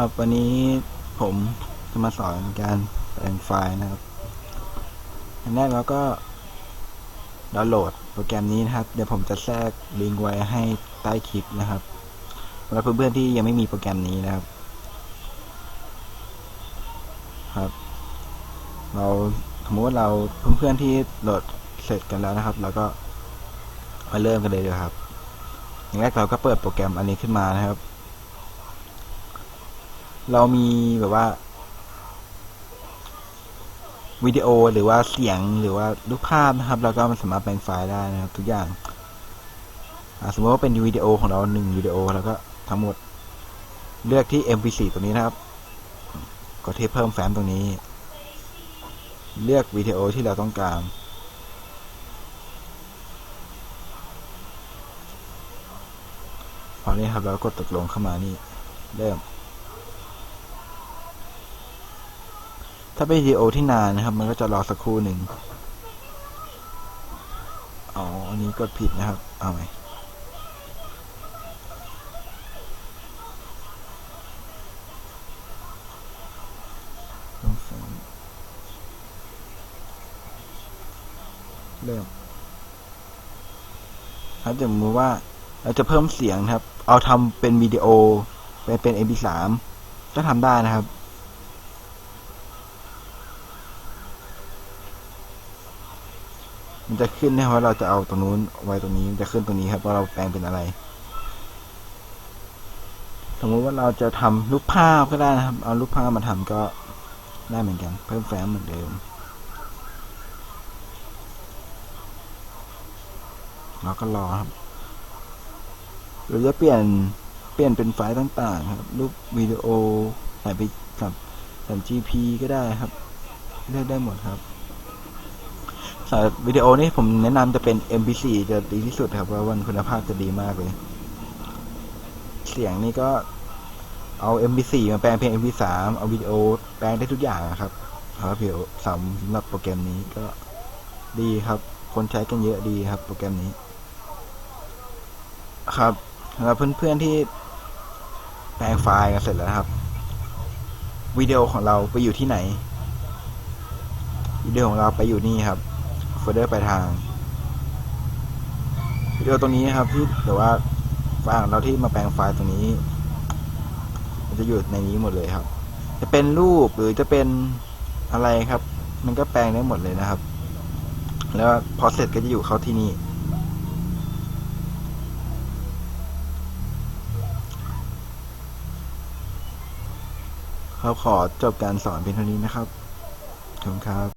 ครับวันนี้ผมจะมาสอนการแปลงไฟล์นะครับอันแรกเราก็ดาวน์โหลดโปรแกรมนี้นะครับ เดี๋ยวผมจะแทรกลิงก์ไว้ให้ใต้คลิปนะครับสำหรับเพื่อนๆที่ยังไม่มีโปรแกรมนี้นะครับ ครับ เราสมมติว่าเราเพื่อนๆที่โหลดเสร็จกันแล้วนะครับ เราก็มาเริ่มกันเลยดีกว่าครับอย่างแรกเราก็เปิดโปรแกรมอันนี้ขึ้นมานะครับ เรามีแบบว่าวิดีโอหรือว่าเสียงหรือว่ารูปภาพนะครับ เราก็มันสามารถแปลงไฟล์ได้นะครับ ทุกอย่างสมมติว่าเป็นวิดีโอของเราหนึ่งวิดีโอแล้วก็ทั้งหมดเลือกที่ mp4 ตรงนี้นะครับ กดที่เพิ่มแฟ้มตรงนี้ เลือกวิดีโอที่เราต้องการพอนี้ครับเรากดตกลงเข้ามานี่เริ่ม ถ้าเป็นวิดีโอที่นานนะครับ มันก็จะรอสักครู่หนึ่งอ๋ออันนี้กดผิดนะครับ เอาใหม่เริ่มครับจะมือว่าเราจะเพิ่มเสียงนะครับ เอาทำเป็นวิดีโอเป็นเป็น MP3 ก็ทำได้นะครับ มันจะขึ้นนะครับว่าเราจะเอาตรงนู้นไว้ตรงนี้มันจะขึ้นตรงนี้ครับว่าเราแปลงเป็นอะไร สมมุติว่าเราจะทำรูปภาพก็ได้นะครับ เอารูปภาพมาทำก็ได้เหมือนกัน เพิ่มแฟ้มเหมือนเดิมเราก็รอครับหรือจะเปลี่ยนเปลี่ยนเป็นไฟล์ต่างๆ ครับ รูปวิดีโอใส่ไปกับสัม GP ก็ได้ครับ เลือกได้หมดครับ สำหรับวิดีโอนี่ผมแนะนำจะเป็น MP4 จะดีที่สุดครับเพราะว่าคุณภาพจะดีมากเลย เสียงนี่ก็เอา MP4 มาแปลงเป็น MP3 เอาวิดีโอแปลงได้ทุกอย่างครับครับวิดีโอสำหรับโปรแกรมนี้ก็ดีครับ คนใช้กันเยอะดีครับ โปรแกรมนี้ ครับสำหรับเพื่อนๆที่แปลงไฟล์กันเสร็จแล้วครับวิดีโอของเราไปอยู่ที่ไหนวิดีโอของเราไปอยู่นี่ครับ โฟลเดอร์ปลายทางวิดีโอตรงนี้ครับที่หรือว่าฟังเราที่มาแปลงไฟล์ตรงนี้ มันจะอยู่ในนี้หมดเลยครับ จะเป็นรูปหรือจะเป็นอะไรครับ มันก็แปลงได้หมดเลยนะครับ แล้วพอเสร็จก็จะอยู่เข้าที่นี่ครับขอจบการสอนเพียงเท่านี้นะครับขอบคุณครับ